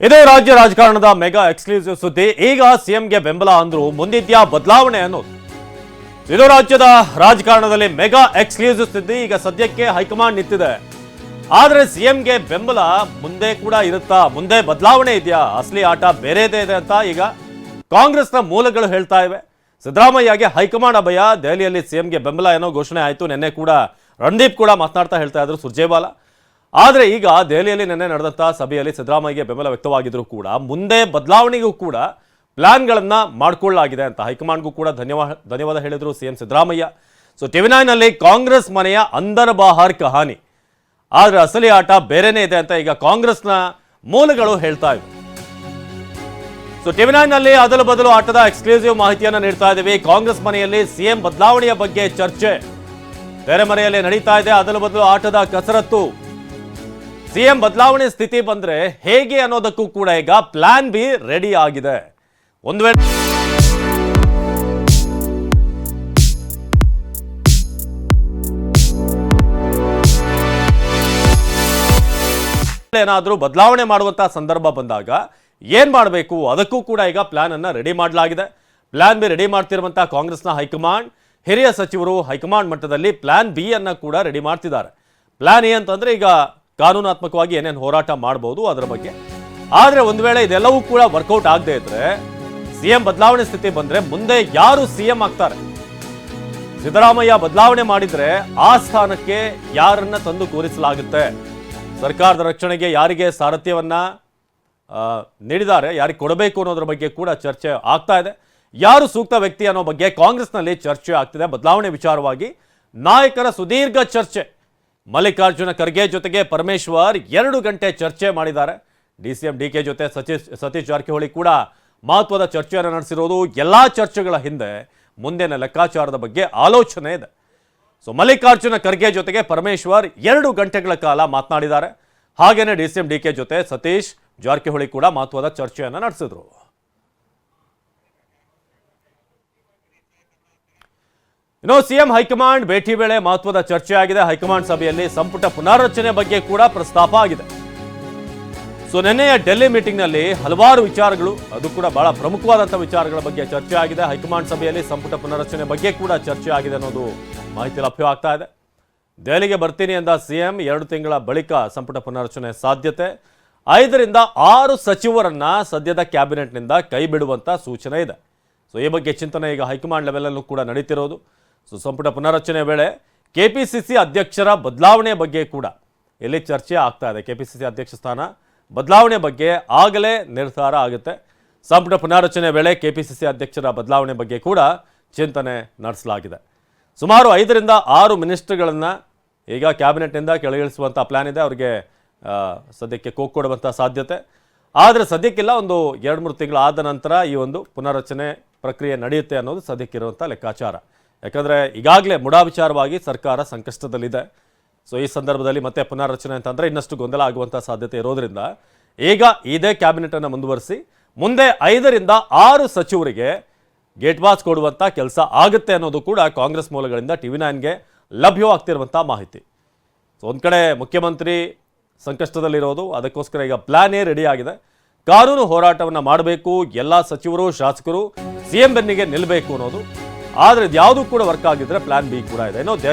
ಇದು ರಾಜ್ಯ ರಾಜಕಾರಣದ ಮೆಗಾ ಎಕ್ಸ್ಕ್ಲೂಸಿವ್ ಸುದ್ದಿ. ಈಗ ಸಿಎಂಗೆ ಬೆಂಬಲ ಅಂದ್ರು ಮುಂದಿದ್ಯಾ ಬದಲಾವಣೆ ಅನ್ನೋದು. ಇದು ರಾಜ್ಯದ ರಾಜಕಾರಣದಲ್ಲಿ ಮೆಗಾ ಎಕ್ಸ್ಕ್ಲೂಸಿವ್ ಸುದ್ದಿ ಈಗ ಸದ್ಯಕ್ಕೆ ಹೈಕಮಾಂಡ್ ನಿಂತಿದೆ. ಆದ್ರೆ ಸಿಎಂಗೆ ಬೆಂಬಲ ಮುಂದೆ ಕೂಡ ಇರುತ್ತಾ? ಮುಂದೆ ಬದಲಾವಣೆ ಇದೆಯಾ? ಅಸಲಿ ಆಟ ಬೇರೆದೇ ಇದೆ ಅಂತ ಈಗ ಕಾಂಗ್ರೆಸ್ನ ಮೂಲಗಳು ಹೇಳ್ತಾ ಇವೆ. ಸಿದ್ದರಾಮಯ್ಯಗೆ ಹೈಕಮಾಂಡ್ ಅಭಯ. ದೆಹಲಿಯಲ್ಲಿ ಸಿಎಂಗೆ ಬೆಂಬಲ ಏನೋ ಘೋಷಣೆ ಆಯಿತು. ನಿನ್ನೆ ಕೂಡ ರಣದೀಪ್ ಕೂಡ ಮಾತನಾಡ್ತಾ ಹೇಳ್ತಾ ಇದ್ರು. ಸುರ್ಜೇವಾಲಾ. ಆದರೆ ಈಗ ದೆಹಲಿಯಲ್ಲಿ ನಿನ್ನೆ ನಡೆದಂಥ ಸಭೆಯಲ್ಲಿ ಸಿದ್ದರಾಮಯ್ಯಗೆ ಬೆಂಬಲ ವ್ಯಕ್ತವಾಗಿದ್ದರೂ ಕೂಡ ಮುಂದೆ ಬದಲಾವಣೆಗೂ ಕೂಡ ಪ್ಲ್ಯಾನ್ಗಳನ್ನು ಮಾಡಿಕೊಳ್ಳಲಾಗಿದೆ ಅಂತ ಹೈಕಮಾಂಡ್ಗೂ ಕೂಡ ಧನ್ಯವಾದ ಧನ್ಯವಾದ ಹೇಳಿದರು C M Siddaramaiah so TV ನೈನಲ್ಲಿ Congress ಮನೆಯ ಅಂದರ ಬಾಹಾರ್ ಕಹಾನಿ. ಆದರೆ ಅಸಲಿ ಆಟ ಬೇರೆನೇ ಇದೆ ಅಂತ ಈಗ ಕಾಂಗ್ರೆಸ್ನ ಮೂಲಗಳು ಹೇಳ್ತಾ ಇವೆ. ಸೊ ಟಿವಿ ನೈನ್ನಲ್ಲಿ ಅದಲು ಬದಲು ಆಟದ ಎಕ್ಸ್ಕ್ಲೂಸಿವ್ ಮಾಹಿತಿಯನ್ನು ನೀಡ್ತಾ ಇದ್ದೀವಿ. ಕಾಂಗ್ರೆಸ್ ಮನೆಯಲ್ಲಿ ಸಿಎಂ ಬದಲಾವಣೆಯ ಬಗ್ಗೆ ಚರ್ಚೆ. ತೆರೆಮರೆಯಲ್ಲಿ ನಡೀತಾ ಇದೆ. ಅದಲು ಬದಲು ಆಟದ ಕಸರತ್ತು. ಸಿಎಂ ಬದಲಾವಣೆ ಸ್ಥಿತಿ ಬಂದ್ರೆ ಹೇಗೆ ಅನ್ನೋದಕ್ಕೂ ಕೂಡ ಈಗ ಪ್ಲಾನ್ ಬಿ ರೆಡಿ ಆಗಿದೆ. ಒಂದು ವೇಳೆ ಏನಾದರೂ ಬದಲಾವಣೆ ಮಾಡುವಂತಹ ಸಂದರ್ಭ ಬಂದಾಗ ಏನ್ ಮಾಡಬೇಕು? ಅದಕ್ಕೂ ಕೂಡ ಈಗ ಪ್ಲಾನ್ ಅನ್ನ ರೆಡಿ ಮಾಡಲಾಗಿದೆ. ಪ್ಲಾನ್ ಬಿ ರೆಡಿ ಮಾಡ್ತಿರುವಂಥ ಕಾಂಗ್ರೆಸ್ನ ಹೈಕಮಾಂಡ್, ಹಿರಿಯ ಸಚಿವರು ಹೈಕಮಾಂಡ್ ಮಟ್ಟದಲ್ಲಿ ಪ್ಲಾನ್ ಬಿ ಅನ್ನ ಕೂಡ ರೆಡಿ ಮಾಡ್ತಿದ್ದಾರೆ. ಪ್ಲಾನ್ ಎ ಅಂತಂದ್ರೆ ಈಗ ಕಾನೂನಾತ್ಮಕವಾಗಿ ಏನೇನು ಹೋರಾಟ ಮಾಡಬಹುದು ಅದರ ಬಗ್ಗೆ. ಆದರೆ ಒಂದು ವೇಳೆ ಇದೆಲ್ಲವೂ ಕೂಡ ವರ್ಕೌಟ್ ಆಗದೆ ಇದ್ರೆ, ಸಿಎಂ ಬದಲಾವಣೆ ಸ್ಥಿತಿ ಬಂದ್ರೆ ಮುಂದೆ ಯಾರು ಸಿಎಂ ಆಗ್ತಾರೆ? ಸಿದ್ದರಾಮಯ್ಯ ಬದಲಾವಣೆ ಮಾಡಿದ್ರೆ ಆ ಸ್ಥಾನಕ್ಕೆ ಯಾರನ್ನ ತಂದು ಕೂರಿಸಲಾಗುತ್ತೆ? ಸರ್ಕಾರದ ರಕ್ಷಣೆಗೆ ಯಾರಿಗೆ ಸಾರಥ್ಯವನ್ನ ನೀಡಿದ್ದಾರೆ, ಯಾರಿಗೆ ಕೊಡಬೇಕು ಅನ್ನೋದ್ರ ಬಗ್ಗೆ ಕೂಡ ಚರ್ಚೆ ಆಗ್ತಾ ಇದೆ. ಯಾರು ಸೂಕ್ತ ವ್ಯಕ್ತಿ ಅನ್ನೋ ಬಗ್ಗೆ ಕಾಂಗ್ರೆಸ್ನಲ್ಲಿ ಚರ್ಚೆ ಆಗ್ತಿದೆ. ಬದಲಾವಣೆ ವಿಚಾರವಾಗಿ ನಾಯಕರ ಸುದೀರ್ಘ ಚರ್ಚೆ. ಮಲ್ಲಿಕಾರ್ಜುನ ಖರ್ಗೆ ಜೊತೆಗೆ ಪರಮೇಶ್ವರ್ ಎರಡು ಗಂಟೆ ಚರ್ಚೆ ಮಾಡಿದ್ದಾರೆ. D C M D K ಜೊತೆ ಸತೀಶ್ ಸತೀಶ್ ಜಾರಕಿಹೊಳಿ ಕೂಡ ಮಹತ್ವದ ಚರ್ಚೆಯನ್ನು ನಡೆಸಿರೋದು ಎಲ್ಲ ಚರ್ಚೆಗಳ ಹಿಂದೆ ಮುಂದಿನ ಲೆಕ್ಕಾಚಾರದ ಬಗ್ಗೆ ಆಲೋಚನೆ ಇದೆ. ಸೊ, ಮಲ್ಲಿಕಾರ್ಜುನ ಖರ್ಗೆ ಜೊತೆಗೆ ಪರಮೇಶ್ವರ್ ಎರಡು ಗಂಟೆಗಳ ಕಾಲ ಮಾತನಾಡಿದ್ದಾರೆ. ಹಾಗೇನೆ D C M D K ಜೊತೆ ಸತೀಶ್ ಜಾರಕಿಹೊಳಿ ಕೂಡ ಮಹತ್ವದ ಚರ್ಚೆಯನ್ನು ನಡೆಸಿದ್ರು. ಇನ್ನು ಸಿಎಂ ಹೈಕಮಾಂಡ್ ಭೇಟಿ ವೇಳೆ ಮಹತ್ವದ ಚರ್ಚೆಯಾಗಿದೆ. ಹೈಕಮಾಂಡ್ ಸಭೆಯಲ್ಲಿ ಸಂಪುಟ ಪುನಾರಚನೆ ಬಗ್ಗೆ ಕೂಡ ಪ್ರಸ್ತಾಪ ಆಗಿದೆ. ಸೊ, ನಿನ್ನೆಯ ಡೆಲ್ಲಿ ಮೀಟಿಂಗ್ನಲ್ಲಿ ಹಲವಾರು ವಿಚಾರಗಳು, ಅದು ಕೂಡ ಬಹಳ ಪ್ರಮುಖವಾದಂಥ ವಿಚಾರಗಳ ಬಗ್ಗೆ ಚರ್ಚೆ ಆಗಿದೆ. ಹೈಕಮಾಂಡ್ ಸಭೆಯಲ್ಲಿ ಸಂಪುಟ ಪುನರ್ರಚನೆ ಬಗ್ಗೆ ಕೂಡ ಚರ್ಚೆ ಆಗಿದೆ ಅನ್ನೋದು ಮಾಹಿತಿ ಲಭ್ಯವಾಗ್ತಾ ಇದೆ. ದೆಹಲಿಗೆ ಬರ್ತೀನಿ ಎಂದ ಸಿಎಂ, ಎರಡು ತಿಂಗಳ ಬಳಿಕ ಸಂಪುಟ ಪುನರ್ರಚನೆ ಸಾಧ್ಯತೆ. ಐದರಿಂದ ಆರು ಸಚಿವರನ್ನ ಸದ್ಯದ ಕ್ಯಾಬಿನೆಟ್ನಿಂದ ಕೈ ಬಿಡುವಂತ ಸೂಚನೆ ಇದೆ. ಸೊ, ಈ ಬಗ್ಗೆ ಚಿಂತನೆ ಈಗ ಹೈಕಮಾಂಡ್ ಲೆವೆಲಲ್ಲೂ ಕೂಡ ನಡೀತಿರೋದು. ಸೊ ಸಂಪುಟ ಪುನಾರಚನೆ ವೇಳೆ ಕೆಪಿಸಿಸಿ ಅಧ್ಯಕ್ಷರ ಬದಲಾವಣೆ ಬಗ್ಗೆ ಕೂಡ ಎಲ್ಲಿ ಚರ್ಚೆ ಆಗ್ತಾ ಇದೆ. ಕೆಪಿಸಿಸಿ ಅಧ್ಯಕ್ಷ ಸ್ಥಾನ ಬದಲಾವಣೆ ಬಗ್ಗೆ ಆಗಲೇ ನಿರ್ಧಾರ ಆಗುತ್ತೆ. ಸಂಪುಟ ಪುನಾರಚನೆ ವೇಳೆ ಕೆಪಿಸಿಸಿ ಅಧ್ಯಕ್ಷರ ಬದಲಾವಣೆ ಬಗ್ಗೆ ಕೂಡ ಚಿಂತನೆ ನಡೆಸಲಾಗಿದೆ. ಸುಮಾರು ಐದರಿಂದ ಆರು ಮಿನಿಸ್ಟರ್ಗಳನ್ನು ಈಗ ಕ್ಯಾಬಿನೆಟ್ನಿಂದ ಕೆಳಗಿಳಿಸುವಂಥ ಪ್ಲ್ಯಾನ್ ಇದೆ. ಅವರಿಗೆ ಸದ್ಯಕ್ಕೆ ಕೋಕ್ ಕೊಡುವಂಥ ಸಾಧ್ಯತೆ. ಆದರೆ ಸದ್ಯಕ್ಕಿಲ್ಲ, ಒಂದು ಎರಡು ಮೂರು ತಿಂಗಳು ಆದ ನಂತರ ಈ ಒಂದು ಪುನಾರಚನೆ ಪ್ರಕ್ರಿಯೆ ನಡೆಯುತ್ತೆ ಅನ್ನೋದು ಸದ್ಯಕ್ಕಿರುವಂಥ ಲೆಕ್ಕಾಚಾರ. ಯಾಕಂದರೆ ಈಗಾಗಲೇ ಮುಡಾ ವಿಚಾರವಾಗಿ ಸರ್ಕಾರ ಸಂಕಷ್ಟದಲ್ಲಿದೆ. ಸೊ ಈ ಸಂದರ್ಭದಲ್ಲಿ ಮತ್ತೆ ಪುನರ್ರಚನೆ ಅಂತಂದರೆ ಇನ್ನಷ್ಟು ಗೊಂದಲ ಆಗುವಂಥ ಸಾಧ್ಯತೆ ಇರೋದ್ರಿಂದ ಈಗ ಇದೇ ಕ್ಯಾಬಿನೆಟನ್ನು ಮುಂದುವರಿಸಿ ಮುಂದೆ ಐದರಿಂದ ಆರು ಸಚಿವರಿಗೆ ಗೇಟ್ ವಾಚ್ ಕೊಡುವಂಥ ಕೆಲಸ ಆಗುತ್ತೆ ಅನ್ನೋದು ಕೂಡ ಕಾಂಗ್ರೆಸ್ ಮೂಲಗಳಿಂದ ಟಿ ವಿ ನೈನ್ಗೆ ಲಭ್ಯವಾಗ್ತಿರುವಂಥ ಮಾಹಿತಿ. ಸೊ ಒಂದು ಕಡೆ ಮುಖ್ಯಮಂತ್ರಿ ಸಂಕಷ್ಟದಲ್ಲಿರೋದು, ಅದಕ್ಕೋಸ್ಕರ ಈಗ ಪ್ಲ್ಯಾನೇ ರೆಡಿ ಆಗಿದೆ. ಕಾನೂನು ಹೋರಾಟವನ್ನು ಮಾಡಬೇಕು, ಎಲ್ಲ ಸಚಿವರು, ಶಾಸಕರು ಸಿ ಎಂ ಬೆನ್ನಿಗೆ ನಿಲ್ಲಬೇಕು ಅನ್ನೋದು ಆದರೆ ಯಾವುದು ಕೂಡ ವರ್ಕ್ ಆಗಿದ್ರೆ ಪ್ಲಾನ್ ಬಿ ಕೂಡ ಇದೆ. ದೆಹಲಿ